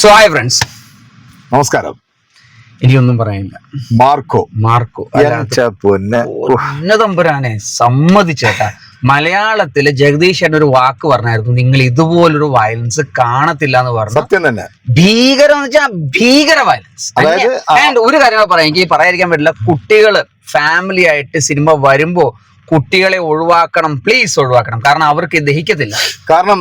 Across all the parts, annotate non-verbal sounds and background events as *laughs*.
So hi friends നമസ്കാരം. എനിക്കൊന്നും പറയാനില്ല. മാർക്കോ. മാർക്കോ. ഉന്നതമ്പുരാനെ സമ്മതിച്ചേട്ടാ. മലയാളത്തിൽ ജഗദീഷ് ചേട്ടൻ ഒരു വാക്ക് പറഞ്ഞായിരുന്നു. നിങ്ങൾ ഇതുപോലൊരു വയലൻസ് കാണത്തില്ല എന്ന് പറഞ്ഞു സത്യം തന്നെ. ഭീകരം എന്ന് വെച്ചാൽ ഭീകര വയലൻസ് ഒരു കാര്യം പറയാം. എനിക്ക് പറയാതിരിക്കാൻ പറ്റില്ല. കുട്ടികൾ ഫാമിലി ആയിട്ട് സിനിമ വരുമ്പോ കുട്ടികളെ ഒഴിവാക്കണം പ്ലീസ് ഒഴിവാക്കണം. കാരണം അവർക്ക് ദഹിക്കത്തില്ല. കാരണം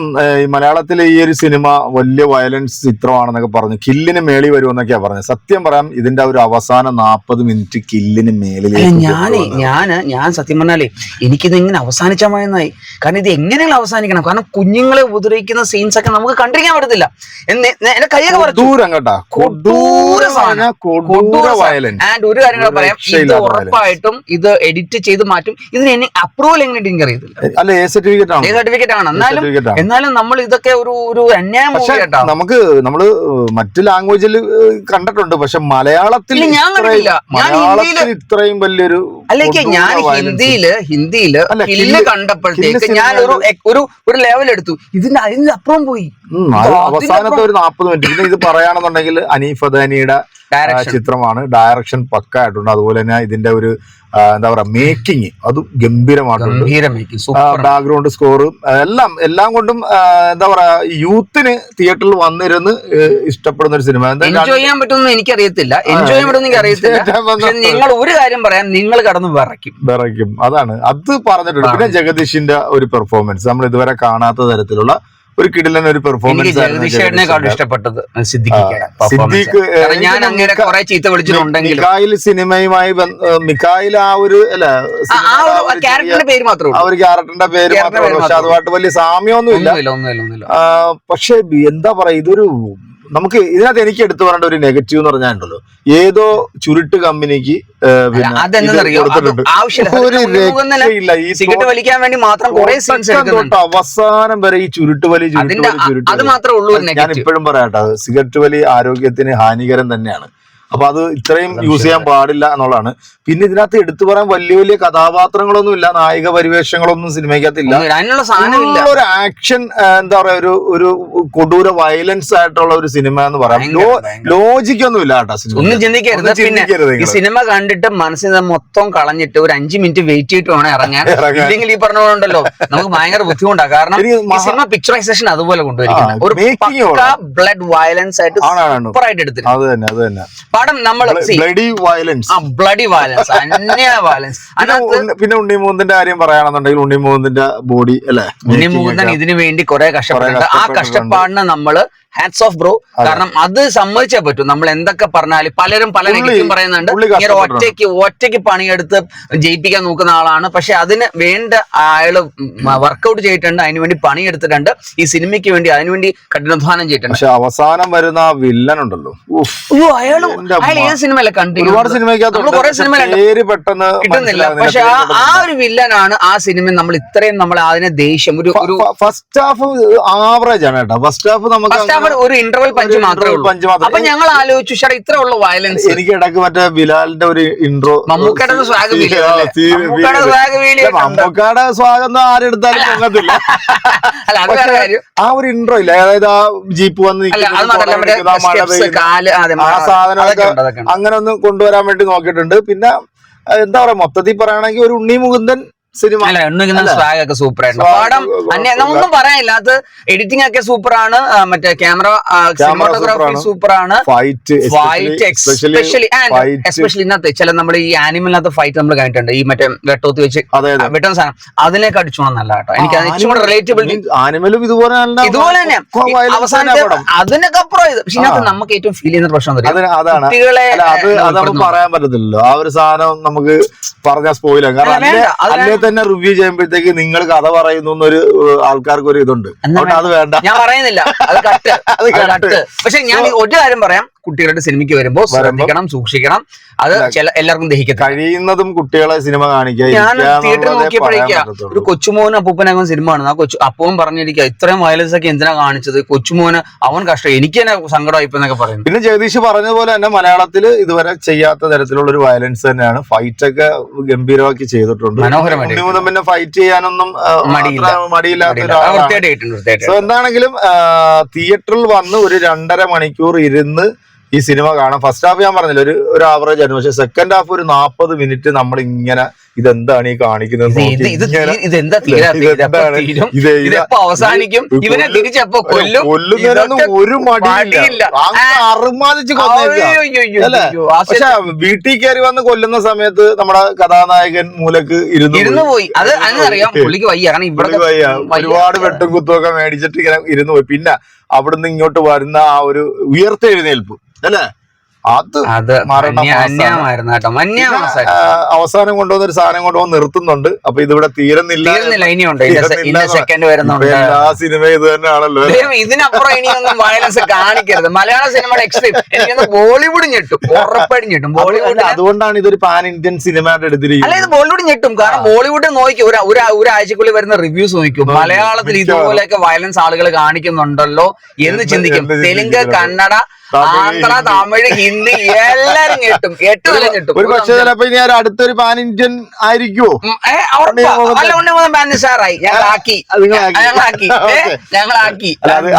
മലയാളത്തിലെ ഈ ഒരു സിനിമ വലിയ വയലൻസ് ചിത്രമാണെന്നൊക്കെ പറഞ്ഞു കില്ലിന് മേളി വരുമെന്നൊക്കെയാ പറഞ്ഞത്. സത്യം പറയാം ഇതിന്റെ ഒരു അവസാന നാപ്പത് മിനിറ്റ് കില്ലിന് മേളിൽ ഞാൻ ഞാനേ ഞാൻ ഞാൻ സത്യം പറഞ്ഞാലേ എനിക്കിത് ഇങ്ങനെ അവസാനിച്ച മയെന്നായി കാരണം ഇത് എങ്ങനെയാണ് അവസാനിക്കണം. കാരണം കുഞ്ഞുങ്ങളെ ഉപദ്രവിക്കുന്ന സീൻസ് ഒക്കെ നമുക്ക് കണ്ടിരിക്കാൻ പറ്റത്തില്ല. എന്റെ കൈയൊക്കെ കൊടൂരം കേട്ടാ? കൊടൂര സാധനം. കൊടൂര വയലൻസ്. ആൻഡ് ഒരു കാര്യം പറയാം ഇത് ഉറപ്പായിട്ടും ഇത് എഡിറ്റ് ചെയ്ത് മാറ്റും. ഇതിന് എന്നെ അപ്രൂവൽ എങ്ങനെ എനിക്ക് അറിയത്തില്ല? അല്ല എ സർട്ടിഫിക്കറ്റ് ആണ്. സർട്ടിഫിക്കറ്റ് ആണ്. എന്നാലും എന്നാലും നമ്മൾ ഇതൊക്കെ ഒരു ഒരു അന്യായം നമുക്ക് നമ്മൾ മറ്റു ലാംഗ്വേജിൽ കണ്ടിട്ടുണ്ട്. പക്ഷെ മലയാളത്തിൽ ഞാൻ ഇത്രയും- മലയാളത്തിൽ ഇത്രയും വലിയൊരു അല്ലെങ്കിൽ ഞാൻ. ഹിന്ദിയിൽ ഹിന്ദിയിൽ കില്ല് കണ്ടപ്പോഴത്തേക്ക് ഞാൻ ഒരു ഒരു ഒരു ലെവൽ എടുത്തു. ഇതിന്റെ അതിന്റെ അപ്പുറം പോയി. അവസാനത്തെ ഒരു നാൽപ്പത് മിനിറ്റ് പിന്നെ ഇത് പറയാണെന്നുണ്ടെങ്കിൽ അനീഫ് അദാനിയുടെ ചിത്രമാണ്. ഡയറക്ഷൻ പക്ക ആയിട്ടുണ്ട് അതുപോലെ തന്നെ ഇതിന്റെ ഒരു എന്താ പറയാ മേക്കിംഗ് അത് ഗംഭീരമായിട്ടുണ്ട്. ബാക്ക്ഗ്രൗണ്ട് സ്കോർ എല്ലാം എല്ലാം കൊണ്ടും എന്താ പറയാ യൂത്തിന് തിയേറ്ററിൽ വന്നിരുന്ന് ഇഷ്ടപ്പെടുന്ന ഒരു സിനിമ എൻജോയ് ചെയ്യാൻ പറ്റുമെന്ന് എനിക്കറിയത്തില്ല. എൻജോയ് ചെയ്യാൻ പറ്റുമെന്ന് എനിക്ക് അറിയത്തില്ല പക്ഷെ നിങ്ങൾ ഒരു കാര്യം പറയാം നിങ്ങൾ കടന്ന് വിറയ്ക്കും. വിറയ്ക്കും. അതാണ്. അത് പറഞ്ഞിട്ടുണ്ട്. പിന്നെ ജഗദീഷിന്റെ ഒരു പെർഫോമൻസ് നമ്മൾ ഇതുവരെ കാണാത്ത തരത്തിലുള്ള ഒരു കിടിലൻ ഒരു പെർഫോമൻസ് ജഗദീഷ് ചേട്ടനെക്കാളും ഇഷ്ടപ്പെട്ടത് സിദ്ദിഖ്, ഞാൻ അങ്ങനെ കുറെ ചീത്ത വിളിച്ചിട്ടുണ്ടെങ്കിൽ മിഖായിൽ സിനിമയുമായി മിഖായിൽ ആ ഒരു അല്ല ക്യാരക്ടറിന്റെ പേര് മാത്രമേ ആ ഒരു ക്യാരക്ടറിന്റെ പേര് മാത്രമേ പക്ഷെ അതുമായിട്ട് വലിയ സാമ്യമൊന്നുമില്ല. പക്ഷെ എന്താ പറയാ ഇതൊരു നമുക്ക് ഇതിനകത്ത് എനിക്ക് എടുത്തു പറയേണ്ട ഒരു നെഗറ്റീവ് എന്ന് പറഞ്ഞാലുണ്ടല്ലോ ഏതോ ചുരുട്ട് കമ്പനിക്ക് സിഗരറ്റ് വലിക്കാൻ വേണ്ടി മാത്രം അവസാനം വരെ ഈ ചുരുട്ട് വലി ചുരുട്ട് ഞാൻ ഇപ്പോഴും പറയാട്ടോ സിഗരറ്റ് വലി ആരോഗ്യത്തിന് ഹാനികരം തന്നെയാണ്. അപ്പൊ അത് ഇത്രയും യൂസ് ചെയ്യാൻ പാടില്ല എന്നുള്ളതാണ്. പിന്നെ ഇതിനകത്ത് എടുത്തു പറയാൻ വലിയ വലിയ കഥാപാത്രങ്ങളൊന്നും ഇല്ല നായിക പരിവേഷങ്ങളൊന്നും സിനിമയ്ക്കകത്തില്ല. ഒരു ആക്ഷൻ എന്താ പറയാ ഒരു ഒരു കൊടൂര വയലൻസ് ആയിട്ടുള്ള ഒരു സിനിമ എന്ന് പറയാം. ഭയങ്കര, ഭയങ്കര. ലോജിക് ഒന്നും ഇല്ല കേട്ടോ ഒന്നും ചിന്തിക്കരുത്. പിന്നെ ഈ സിനിമ കണ്ടിട്ട് മനസ്സിൽ മൊത്തം കളഞ്ഞിട്ട് ഒരു അഞ്ചു മിനിറ്റ് വെയിറ്റ് ചെയ്തിട്ട് വേണം ഇറങ്ങാൻ. ഇല്ലെങ്കിൽ ഈ പറഞ്ഞോണ്ടല്ലോ നമുക്ക് ഭയങ്കര ബുദ്ധിമുട്ടാണ് കാരണം ഈ സിനിമ പിക്ചറൈസേഷൻ അതുപോലെ കൊണ്ടുവരിക കൊണ്ടുവരിക്കുന്നത് ഒരു ബ്ലഡ് വയലൻസ് ആയിട്ട് സൂപ്പറായിട്ട് എടുത്തിട്ടുണ്ട്. അത് തന്നെ അത് തന്നെ. പടം നമ്മൾ ബ്ലഡി വയലൻസ് ആ ബ്ലഡി വയലൻസ് അന്യ വയലൻസ് പിന്നെ ഉണ്ണി- പിന്നെ ഉണ്ണിമൂന്നിന്റെ കാര്യം പറയുകയാണെന്നുണ്ടെങ്കിൽ ഉണ്ണിമൂന്നിന്റെ ബോഡി അല്ലെ? ഉണ്ണിമുകുന്ദൻ ഇതിനു വേണ്ടി കുറെ കഷ്ടപ്പെടുന്നുണ്ട് ആ. കഷ്ടപ്പാടിന് നമ്മൾ ഹാറ്റ്സ് ഓഫ് ബ്രോ കാരണം അത് സമ്മതിച്ചേ പറ്റൂ. നമ്മൾ എന്തൊക്കെ പറഞ്ഞാലും പലരും പല രീതിയിലും പറയുന്നുണ്ട്. ഇങ്ങനെ ഒറ്റയ്ക്ക് ഒറ്റയ്ക്ക് പണിയെടുത്ത് ജയിപ്പിക്കാൻ നോക്കുന്ന ആളാണ്. പക്ഷെ അതിന് വേണ്ട അയാൾ വർക്കൗട്ട് ചെയ്തിട്ടുണ്ട്. അതിനുവേണ്ടി പണിയെടുത്തിട്ടുണ്ട്. ഈ സിനിമയ്ക്ക് വേണ്ടി അതിനുവേണ്ടി കഠിനാധ്വാനം ചെയ്തിട്ടുണ്ട്. പക്ഷെ അവസാനം വരുന്ന വില്ലൻ ഉണ്ടല്ലോ. അയാളും അയാൾ ഏത് സിനിമയിലെ കണ്ടിരിക്കുന്നത് പെട്ടെന്ന് കിട്ടുന്നില്ല. പക്ഷെ ആ ഒരു വില്ലനാണ് ആ സിനിമ നമ്മൾ ഇത്രയും നമ്മൾ അതിനെ ദേഷ്യം ഒരു ഒരു ഫസ്റ്റ് ഹാഫ് ആവറേജ് ആണ് കേട്ടോ. ഫസ്റ്റ് ഹാഫ് നമുക്ക് ഫസ്റ്റ് ഹാഫ് ഒരു ഇന്റർവൽ പഞ്ച് മാത്രമേ അപ്പൊ ഞങ്ങൾ ആലോചിച്ചു ഷാ ഇത്ര ഉള്ള വയലൻസ് എനിക്ക് ഇടയ്ക്ക് മറ്റേ ബിലാലിന്റെ ഒരു ഇൻട്രോ മമ്മൂക്കയുടെ ഒരു? മമ്മൂക്കയുടെ ആരെടുത്താലും പൊങ്ങത്തില്ല. *laughs* ആ ഒരു ഇൻട്രോ ഇല്ല. അതായത് ആ ജീപ്പ് വന്ന് പുറകെ ആ മഴ അങ്ങനെ ഒന്ന് കൊണ്ടുവരാൻ വേണ്ടി നോക്കിയിട്ടുണ്ട്. പിന്നെ എന്താ പറയാ മൊത്തത്തിൽ പറയുകയാണെങ്കിൽ ഒരു ഉണ്ണി മുകുന്ദൻ സിനിമ. ഒക്കെ സൂപ്പർ ആയിരുന്നു പാടം ഒന്നും പറയാനില്ല. അത് എഡിറ്റിംഗ് ഒക്കെ സൂപ്പർ ആണ്. മറ്റേ ക്യാമറ സിനിമാറ്റോഗ്രാഫി സൂപ്പർ ആണ്. ഫൈറ്റ് ഫൈറ്റ് എസ്പെഷ്യലി എസ്പെഷ്യലി ഇന്നത്തെ ചില നമ്മുടെ ഈ ആനിമലിനകത്ത് ഫൈറ്റ് നമ്മൾ കണ്ടിട്ടുണ്ട്. ഈ മറ്റേ വെട്ടോത്ത് വെച്ച് വെട്ടുന്ന സാധനം. അതിലേക്ക് അടിച്ചോണം നല്ല കേട്ടോ. എനിക്ക് ഇച്ചിരി റിലേറ്റബിൾ ആനിമലും ഇതുപോലെ ഇതുപോലെ തന്നെ. അവസാനത്തെ അതിനൊക്കെ അപ്പുറം ഇത്. പക്ഷെ ഇതിനകത്ത് നമുക്ക് ഏറ്റവും ഫീൽ ചെയ്യുന്ന പ്രശ്നം അതാണ്. കുട്ടികളെ അത് നമുക്ക് പറയാൻ പറ്റത്തില്ലല്ലോ. ആ ഒരു സാധനം നമുക്ക് പറഞ്ഞാൽ സ്പോയിലാകും കാരണം തന്നെ റിവ്യൂ ചെയ്യുമ്പോഴത്തേക്ക് നിങ്ങൾ കഥ പറയുന്നു എന്നൊരു ആൾക്കാർക്ക് ഒരു ഇതുണ്ട്. അതുകൊണ്ട് അത് വേണ്ട. ഞാൻ പറയുന്നില്ല. അത് കട്ട് *laughs* പക്ഷെ ഞാൻ ഒരു കാര്യം പറയാം. കുട്ടികളുടെ സിനിമയ്ക്ക് വരുമ്പോൾ ശ്രദ്ധിക്കണം സൂക്ഷിക്കണം. അത് ചില എല്ലാവർക്കും ദഹിക്കും കഴിയുന്നതും കുട്ടികളെ സിനിമ കാണിക്കുക ഞാൻ തിയേറ്ററിൽ നോക്കിയപ്പോഴേക്കാ ഒരു. കൊച്ചുമോനും അപ്പൂപ്പനകം സിനിമ ആണ് ആ കൊച്ചു അപ്പവും പറഞ്ഞിരിക്കുക ഇത്രയും വയലൻസ് ഒക്കെ എന്തിനാ കാണിച്ചത്? കൊച്ചുമോന് അവൻ കഷ്ടം. എനിക്ക് തന്നെ സങ്കടമായിപ്പോ എന്നൊക്കെ പറയുന്നു. പിന്നെ ജഗദീഷ് പറഞ്ഞതുപോലെ തന്നെ മലയാളത്തിൽ ഇതുവരെ ചെയ്യാത്ത തരത്തിലുള്ള ഒരു വയലൻസ് തന്നെയാണ്. ഫൈറ്റ് ഒക്കെ ഗംഭീരമാക്കി ചെയ്തിട്ടുണ്ട്. മനോഹരമായിട്ട് പിന്നെ ഫൈറ്റ് ചെയ്യാനൊന്നും മടിയില്ലാത്ത സോ എന്താണെങ്കിലും തിയേറ്ററിൽ വന്ന് ഒരു രണ്ടര മണിക്കൂർ ഇരുന്ന് ഈ സിനിമ കാണാം. ഫസ്റ്റ് ഹാഫ് ഞാൻ പറഞ്ഞില്ല ഒരു ഒരു ആവറേജ് ആയിരുന്നു. പക്ഷെ സെക്കൻഡ് ഹാഫ് ഒരു നാൽപ്പത് മിനിറ്റ് നമ്മൾ ഇങ്ങനെ ഇതെന്താണ്? ഈ കാണിക്കുന്നത് അവസാനിക്കും. ഇവനെ തിരിച്ചെപ്പോ കൊല്ലും? കൊല്ലുന്നതിനൊന്നും ഒരു മടിയില്ല. അറുമാതിച്ച് പക്ഷെ വീട്ടിൽ കയറി വന്ന് കൊല്ലുന്ന സമയത്ത് നമ്മുടെ കഥാനായകൻ മൂലക്ക് ഇരുന്ന് ഇരുന്ന് പോയി. അത് അറിയാം പുള്ളിക്ക് വയ്യ. കാരണം ഇവിടെ. ഒരുപാട് വെട്ടും കുത്തും ഒക്കെ മേടിച്ചിട്ട് ഇങ്ങനെ ഇരുന്ന് പോയി. പിന്നെ അവിടുന്ന് ഇങ്ങോട്ട് വരുന്ന ആ ഒരു ഉയർത്തെഴുന്നേൽപ്പ്. അല്ലേ അത് അത് മരണ അന്യ- മാസാണ്. കേട്ടോ. പിന്നെ, അവസാനം. കൊണ്ടുവന്ന ഒരു സാധനം കൊണ്ടുവന്ന് നിർത്തുന്നുണ്ട്. അപ്പൊ ഇതിവിടെ തീരുന്നില്ല തീർന്നില്ല ഇനിയുണ്ട്. സെ- സെക്കൻഡ് വരുന്നുണ്ട്. എല്ലാ സിനിമയും ഇത് തന്നെയാണല്ലോ അല്ലേ? ഇതിനപ്പുറം ഇനിയൊന്നും വയലൻസ് കാണിക്കരുത്. മലയാള സിനിമയുടെ എക്സ്ട്രീം എനിക്കൊന്ന് ബോളിവുഡ് ഞെട്ടും. ഉറപ്പായിട്ടും ഞെട്ടും. ബോളിവുഡ് അതുകൊണ്ടാണ് ഇതൊരു പാൻ ഇന്ത്യൻ സിനിമയായിട്ട് അല്ല എടുത്തിരിക്കുന്നത്. ഇത് ബോളിവുഡ് ഞെട്ടും. കാരണം ബോളിവുഡ് നോക്കി ഒരു ഒരു ഒരാഴ്ചക്കുള്ളിൽ വരുന്ന റിവ്യൂസ് നോക്കും. മലയാളത്തിൽ. ഇതുപോലെയൊക്കെ വയലൻസ് ആളുകൾ കാണിക്കുന്നുണ്ടല്ലോ എന്ന് ചിന്തിക്കും. തെലുങ്ക് കന്നഡ ആന്ധ്ര തമിഴ് ഹിന്ദി എല്ലാരും കിട്ടും എട്ട് കൊല്ലം കിട്ടും ഒരു പക്ഷേ ചിലപ്പോ ഇനി അടുത്തൊരു പാൻ ഇന്ത്യൻ ആയിരിക്കുമോ നിസാറായി ഞങ്ങളാക്കി. ഞങ്ങളാക്കി. ഞങ്ങളാക്കി.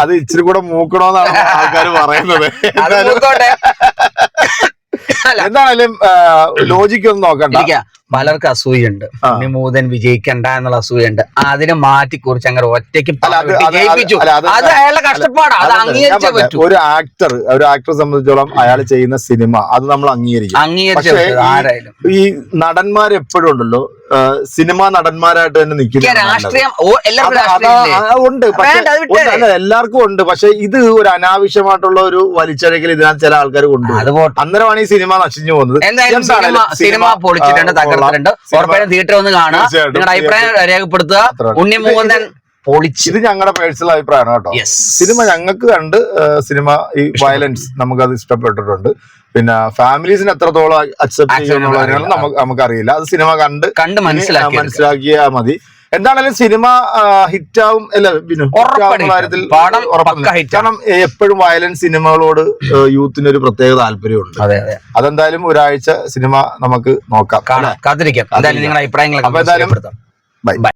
അത് ഇച്ചിരി കൂടെ മൂക്കണോന്നാണ് ആൾക്കാർ പറയുന്നത്. *laughs* *laughs* അല്ല. എന്താണേലും ലോജിക്ക് ഒന്നും നോക്കണ്ട. പലർക്കും അസൂയുണ്ട്. മൂതൻ വിജയിക്കണ്ട എന്നുള്ള അസൂയുണ്ട്. അതിനെ മാറ്റി കുറിച്ച് അങ്ങനെ ഒറ്റയ്ക്ക് അത് അയാളുടെ അംഗീകരിച്ചേ പറ്റൂ. ഒരു ആക്ടർ ഒരു ആക്ടറെ സംബന്ധിച്ചോളം അയാൾ ചെയ്യുന്ന സിനിമ അത് നമ്മൾ അംഗീകരിക്കും. അംഗീകരിച്ചു ആരായാലും. ഈ നടന്മാർ എപ്പോഴും ഉണ്ടല്ലോ സിനിമാ നടന്മാരായിട്ട് തന്നെ നിൽക്കുന്നത് ഉണ്ട്. പക്ഷെ എല്ലാവർക്കും ഉണ്ട്. പക്ഷെ ഇത് ഒരു അനാവശ്യമായിട്ടുള്ള ഒരു വലിച്ചഴക്കൽ ഇതിനകത്ത് ചില ആൾക്കാർ കൊണ്ടുപോകും അന്നേരമാണ് ഈ സിനിമ നശിച്ചു പോകുന്നത്. സിനിമ പൊളിച്ചിട്ടുണ്ട്. തകർത്തിട്ടുണ്ട്. ഉറപ്പായും തിയേറ്റർ ഒന്ന് കാണുക. നിങ്ങളുടെ അഭിപ്രായം രേഖപ്പെടുത്തുക. അത്ര. ഉണ്ണിമൂതൻ പൊളിച്ച്. ഇത് ഞങ്ങളുടെ പേഴ്സണൽ അഭിപ്രായമാണ് കേട്ടോ. സിനിമ ഞങ്ങൾക്ക് കണ്ട് സിനിമ ഈ വയലൻസ് നമുക്കത് ഇഷ്ടപ്പെട്ടിട്ടുണ്ട്. പിന്നെ ഫാമിലീസിന് എത്രത്തോളം അക്സെപ്റ്റ് ചെയ്യുന്നുള്ള ചെയ്യുന്നുള്ളതിനാണ്. നമുക്ക് നമുക്കറിയില്ല. അത് സിനിമ കണ്ട് കണ്ട് മനസ്സിലാക്കി മനസ്സിലാക്കിയാൽ മതി. എന്താണെങ്കിലും സിനിമ ഹിറ്റാവും അല്ല കാര്യത്തിൽ കാരണം എപ്പോഴും വയലൻസ് സിനിമകളോട് യൂത്തിന് ഒരു പ്രത്യേക താല്പര്യമുണ്ട്. അതെ അതെ. അതെന്തായാലും ഒരാഴ്ച സിനിമ നമുക്ക് നോക്കാം. കാണാം. കാത്തിരിക്കാം. അഭിപ്രായങ്ങൾ അപ്പൊ എന്തായാലും ബൈ.